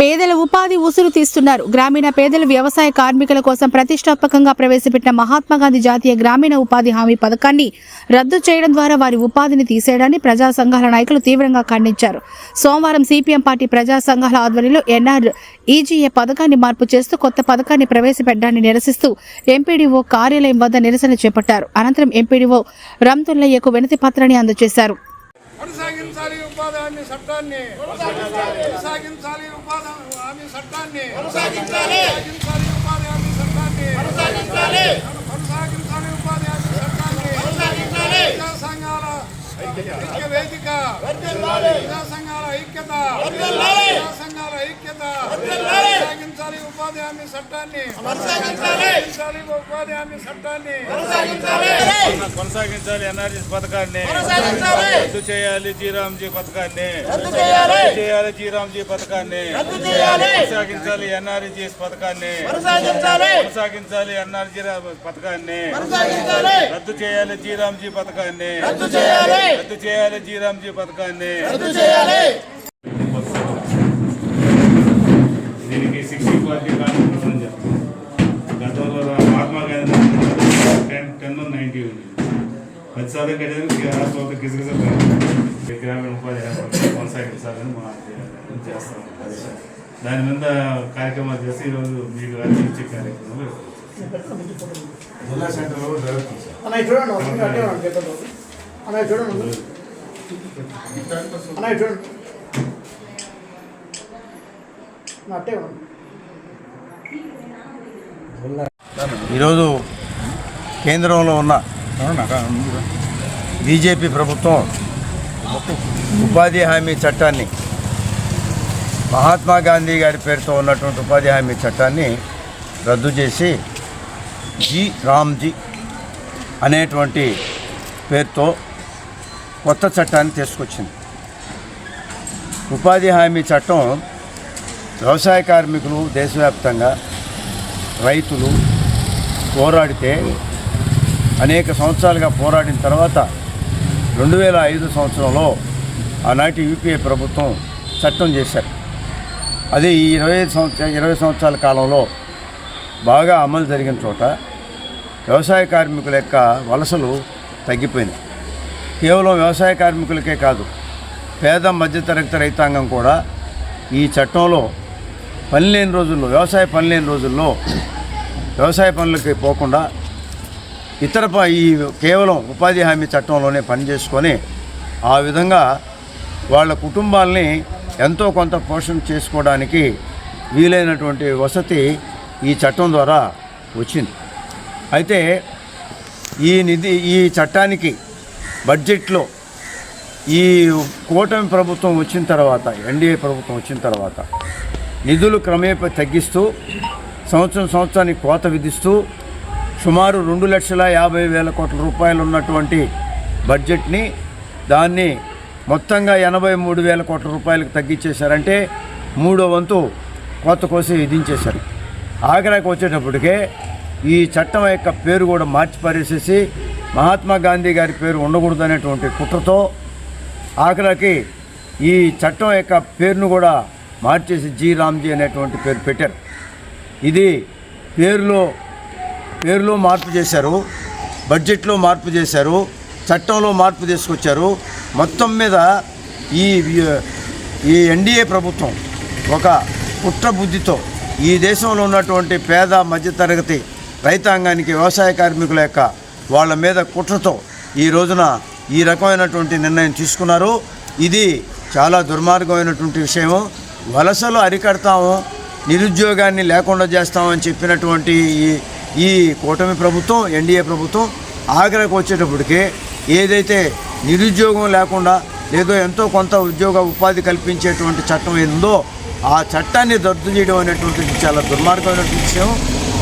పేదల ఉపాధి ఉసురు తీస్తున్నారు. గ్రామీణ పేదలు వ్యవసాయ కార్మికుల కోసం ప్రతిష్టాత్మకంగా ప్రవేశపెట్టిన మహాత్మా గాంధీ జాతీయ గ్రామీణ ఉపాధి హామీ పథకాన్ని రద్దు చేయడం ద్వారా వారి ఉపాధిని తీసేయడాన్ని ప్రజా సంఘాల నాయకులు తీవ్రంగా ఖండించారు. సోమవారం సిపిఎం పార్టీ ప్రజా సంఘాల ఆధ్వర్యంలో ఎన్ఆర్ ఈజీఏ పథకాన్ని మార్పు చేస్తూ కొత్త పథకాన్ని ప్రవేశపెట్టడాన్ని నిరసిస్తూ ఎంపీడీఓ కార్యాలయం వద్ద నిరసన చేపట్టారు. అనంతరం ఎంపీడీఓ రంతుల్లయ్యకు వినతి పత్రాన్ని అందజేశారు. కొనసాగించాలి ఉపాధి హామీ చట్టాన్ని. కొనసాగించాలి ఉపాధి హామీ చట్టాన్ని. కొనసాగించాలి. ఉపాధి హామీ చట్టాన్ని. కొనసాగించాలి. ఉపాధి హామీ చట్టాన్ని. ప్రజా సంఘాల ఐక్య వేదిక. ప్రజా సంఘాల ఐక్యత. ప్రజా సంఘాల ఐక్యత. కొనసాగించాలి ఉపాధి హామీ చట్టాన్ని. కొనసాగించాలి. ఉపాధి హామీ చట్టాన్ని. కొనసాగించాలి. ఎన్ఆర్జీస్ పథకాన్ని. రద్దు చేయాలి జీరాంజీ పథకాన్ని. రద్దు చేయాలి. జీరాంజీ పథకాన్ని. కొనసాగించాలి ఎన్ఆర్జీఎస్ పథకాన్ని. కొనసాగించాలి. ఎన్ఆర్జీ పథకాన్ని. రద్దు చేయాలి జీరాంజీ పథకాన్ని. రద్దు చేయాలి. జీరాంజీ పథకాన్ని దీనికి సిక్స్టీ పార్టీ కాన్స్టిట్యూషన్ గతంలో Mahatma Gandhi ten ten ninety ఉంది శాతం కట్టేది రాష్ట్రంలో గిజగిజ గ్రామీణ ఉపాధి హామీ కొనసాగించాలని మా చేస్తాం. దాని మీద కార్యక్రమాలు చేసి ఈరోజు మీకు ఇచ్చే కార్యక్రమాలు జిల్లా సెంటర్లో చూడండి చూడండి. ఈరోజు కేంద్రంలో ఉన్న బీజేపీ ప్రభుత్వం ఉపాధి హామీ చట్టాన్ని మహాత్మా గాంధీ గారి పేరుతో ఉన్నటువంటి ఉపాధి హామీ చట్టాన్ని రద్దు చేసి జీ రామ్జీ అనేటువంటి పేరుతో కొత్త చట్టాన్ని తీసుకొచ్చింది. ఉపాధి హామీ చట్టం వ్యవసాయ కార్మికులు దేశవ్యాప్తంగా రైతులు పోరాడితే అనేక సంవత్సరాలుగా పోరాడిన తర్వాత రెండు వేల ఐదు సంవత్సరంలో ఆనాటి యూపీఏ ప్రభుత్వం చట్టం చేశారు. అది ఈ ఇరవై ఐదు సంవత్సర ఇరవై సంవత్సరాల కాలంలో బాగా అమలు జరిగిన చోట వ్యవసాయ కార్మికుల యొక్క వలసలు తగ్గిపోయింది కేవలం వ్యవసాయ కార్మికులకే కాదు పేద మధ్యతరగతి రైతాంగం కూడా ఈ చట్టంలో పని లేని రోజుల్లో వ్యవసాయ పని లేని రోజుల్లో వ్యవసాయ పనులకి పోకుండా ఇతర ఈ కేవలం ఉపాధి హామీ చట్టంలోనే పని చేసుకొని ఆ విధంగా వాళ్ళ కుటుంబాల్ని ఎంతో కొంత పోషణ చేసుకోవడానికి వీలైనటువంటి వసతి ఈ చట్టం ద్వారా వచ్చింది. అయితే ఈ నిధి ఈ చట్టానికి బడ్జెట్లో ఈ కూటమి ప్రభుత్వం వచ్చిన తర్వాత ఎన్డీఏ ప్రభుత్వం వచ్చిన తర్వాత నిధులు క్రమేపీ తగ్గిస్తూ సంవత్సరం సంవత్సరానికి కోత విధిస్తూ సుమారు రెండు లక్షల యాభై వేల కోట్ల రూపాయలు ఉన్నటువంటి బడ్జెట్ని దాన్ని మొత్తంగా ఎనభై మూడు వేల కోట్ల రూపాయలకు తగ్గించేశారంటే మూడో వంతు కొత్త కోసి విధించేశారు ఆగ్రాకి వచ్చేటప్పటికే ఈ చట్టం యొక్క పేరు కూడా మార్చి పారేసేసి మహాత్మా గాంధీ గారి పేరు ఉండకూడదు అనేటువంటి కుట్రతో ఆగ్రాకి ఈ చట్టం యొక్క పేరును కూడా మార్చేసి జీ రామ్జీ అనేటువంటి పేరు పెట్టారు. ఇది పేరులో పేరులో మార్పు చేశారు బడ్జెట్లో మార్పు చేశారు చట్టంలో మార్పు తీసుకొచ్చారు. మొత్తం మీద ఈ ఈ ఎన్డీఏ ప్రభుత్వం ఒక కుట్ర బుద్ధితో ఈ దేశంలో ఉన్నటువంటి పేద మధ్యతరగతి రైతాంగానికి వ్యవసాయ కార్మికుల యొక్క వాళ్ళ మీద కుట్రతో ఈ రోజున ఈ రకమైనటువంటి నిర్ణయం తీసుకున్నారు. ఇది చాలా దుర్మార్గమైనటువంటి విషయము. వలసలు అరికడతాము నిరుద్యోగాన్ని లేకుండా చేస్తామని చెప్పినటువంటి ఈ ఈ కూటమి ప్రభుత్వం ఎన్డీఏ ప్రభుత్వం ఆఖరికి వచ్చేటప్పటికే ఏదైతే నిరుద్యోగం లేకుండా లేదో ఎంతో కొంత ఉద్యోగ ఉపాధి కల్పించేటువంటి చట్టం ఏందో ఆ చట్టాన్ని రద్దు చేయడం అనేటువంటిది చాలా దుర్మార్గమైనటువంటి విషయం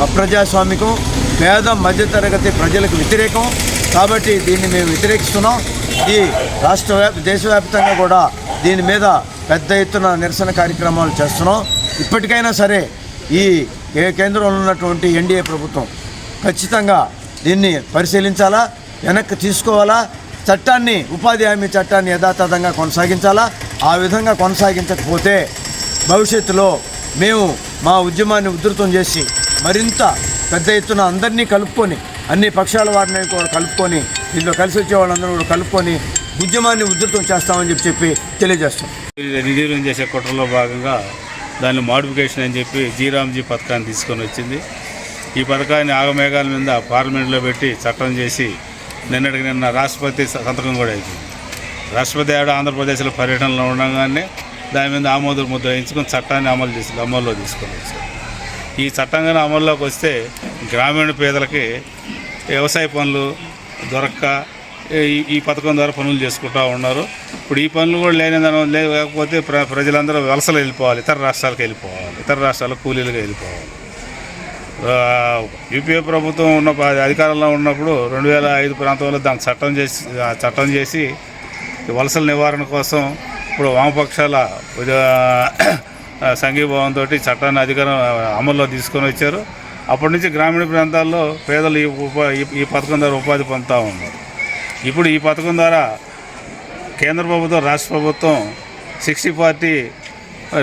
అప్రజాస్వామికం పేద మధ్యతరగతి ప్రజలకు వ్యతిరేకం. కాబట్టి దీన్ని మేము వ్యతిరేకిస్తున్నాం. ఈ రాష్ట్ర దేశవ్యాప్తంగా కూడా దీని మీద పెద్ద ఎత్తున నిరసన కార్యక్రమాలు చేస్తున్నాం. ఇప్పటికైనా సరే ఈ ఏ కేంద్రంలో ఉన్నటువంటి ఎన్డీఏ ప్రభుత్వం ఖచ్చితంగా దీన్ని పరిశీలించాలా వెనక్కి తీసుకోవాలా చట్టాన్ని ఉపాధి హామీ చట్టాన్ని యథాతథంగా కొనసాగించాలా? ఆ విధంగా కొనసాగించకపోతే భవిష్యత్తులో మేము మా ఉద్యమాన్ని ఉధృతం చేసి మరింత పెద్ద ఎత్తున అందరినీ కలుపుకొని అన్ని పక్షాల వారిని కూడా కలుపుకొని దీంట్లో కలిసి వచ్చే వాళ్ళందరూ కూడా కలుపుకొని ఉద్యమాన్ని ఉధృతం చేస్తామని చెప్పి చెప్పి తెలియజేస్తాం. నిర్వీర్యం చేసే కుట్రలో భాగంగా దాన్ని మాడిఫికేషన్ అని చెప్పి జీరామ్జీ పథకాన్ని తీసుకొని వచ్చింది. ఈ పథకాన్ని ఆగమేఘాల మీద పార్లమెంట్లో పెట్టి చట్టం చేసి నిన్నటికి నిన్న రాష్ట్రపతి సంతకం కూడా అయింది రాష్ట్రపతి ఆడ ఆంధ్రప్రదేశ్లో పర్యటనలో ఉండగానే దాని మీద ఆమోద ముద్ర వేయించుకొని చట్టాన్ని అమలు చేసి అమల్లో తీసుకొని వచ్చారు. ఈ చట్టంగానే అమల్లోకి వస్తే గ్రామీణ పేదలకి వ్యవసాయ పనులు దొరక్క ఈ- ఈ పథకం ద్వారా పనులు చేసుకుంటూ ఉన్నారు. ఇప్పుడు ఈ పనులు కూడా లేని లేకపోతే ప్ర ప్రజలందరూ వలసలు వెళ్ళిపోవాలి. ఇతర రాష్ట్రాలకు వెళ్ళిపోవాలి. ఇతర రాష్ట్రాలకు కూలీలుగా వెళ్ళిపోవాలి. యూపీఏ ప్రభుత్వం ఉన్న అధికారంలో ఉన్నప్పుడు రెండు వేల ఐదు ప్రాంతంలో దాన్ని చట్టం చేసి చట్టం చేసి వలసల నివారణ కోసం ఇప్పుడు వామపక్షాల సంఘీభావంతో చట్టాన్ని అధికారం అమల్లో తీసుకొని వచ్చారు. అప్పటి నుంచి గ్రామీణ ప్రాంతాల్లో పేదలు ఈ ఉపా ఈ పథకం ద్వారా ఉపాధి పొందుతూ ఉన్నారు. ఇప్పుడు ఈ పథకం ద్వారా కేంద్ర ప్రభుత్వం రాష్ట్ర ప్రభుత్వం సిక్స్టీ ఫార్టీ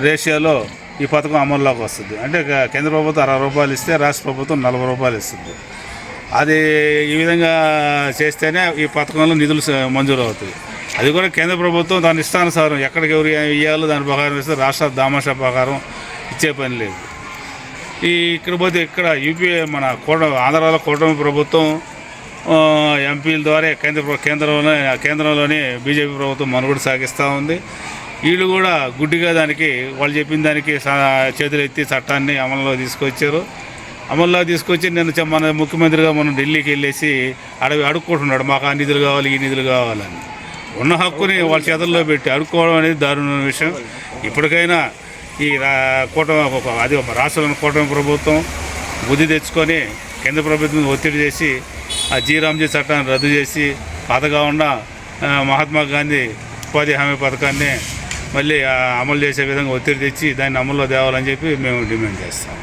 రేషియోలో ఈ పథకం అమల్లోకి వస్తుంది. అంటే కేంద్ర ప్రభుత్వం అరవై రూపాయలు ఇస్తే రాష్ట్ర ప్రభుత్వం నలభై రూపాయలు ఇస్తుంది. అది ఈ విధంగా చేస్తేనే ఈ పథకంలో నిధులు మంజూరు అవుతాయి అది కూడా కేంద్ర ప్రభుత్వం దాని ఇష్టానుసారం ఎక్కడికి ఎవరు ఇవ్వాలో దాని ప్రకారం ఇస్తే రాష్ట్ర దామాషా ప్రకారం ఇచ్చే పని లేదు. ఈ ఇక్కడ పోతే ఇక్కడ యూపీఏ మన కూట ఆంధ్రాలో కూటమి ప్రభుత్వం ఎంపీల ద్వారా కేంద్ర కేంద్రంలోనే కేంద్రంలో కేంద్రంలోనే బీజేపీ ప్రభుత్వం మనుగడ సాగిస్తూ ఉంది. వీళ్ళు కూడా గుడ్డిగా దానికి వాళ్ళు చెప్పిన దానికి చేతులు ఎత్తి చట్టాన్ని అమల్లో తీసుకొచ్చారు. అమల్లో తీసుకొచ్చి నేను మన ముఖ్యమంత్రిగా మనం ఢిల్లీకి వెళ్ళేసి అడవి అడుక్కుంటున్నాడు. మాకు ఆ నిధులు కావాలి ఈ నిధులు కావాలని. ఉన్న హక్కుని వాళ్ళ చేతుల్లో పెట్టి అడుక్కోవడం అనేది దారుణమైన విషయం. ఇప్పటికైనా ఈ రా కూటమి అది ఒక రాష్ట్రంలో కూటమి ప్రభుత్వం బుద్ధి తెచ్చుకొని కేంద్ర ప్రభుత్వం ఒత్తిడి చేసి ఆ జీరామ్జీ చట్టాన్ని రద్దు చేసి పాతగా ఉన్న మహాత్మా గాంధీ ఉపాధి హామీ పథకాన్ని మళ్ళీ అమలు చేసే విధంగా ఒత్తిడి తెచ్చి దాన్ని అమల్లో తేవాలని చెప్పి మేము డిమాండ్ చేస్తాము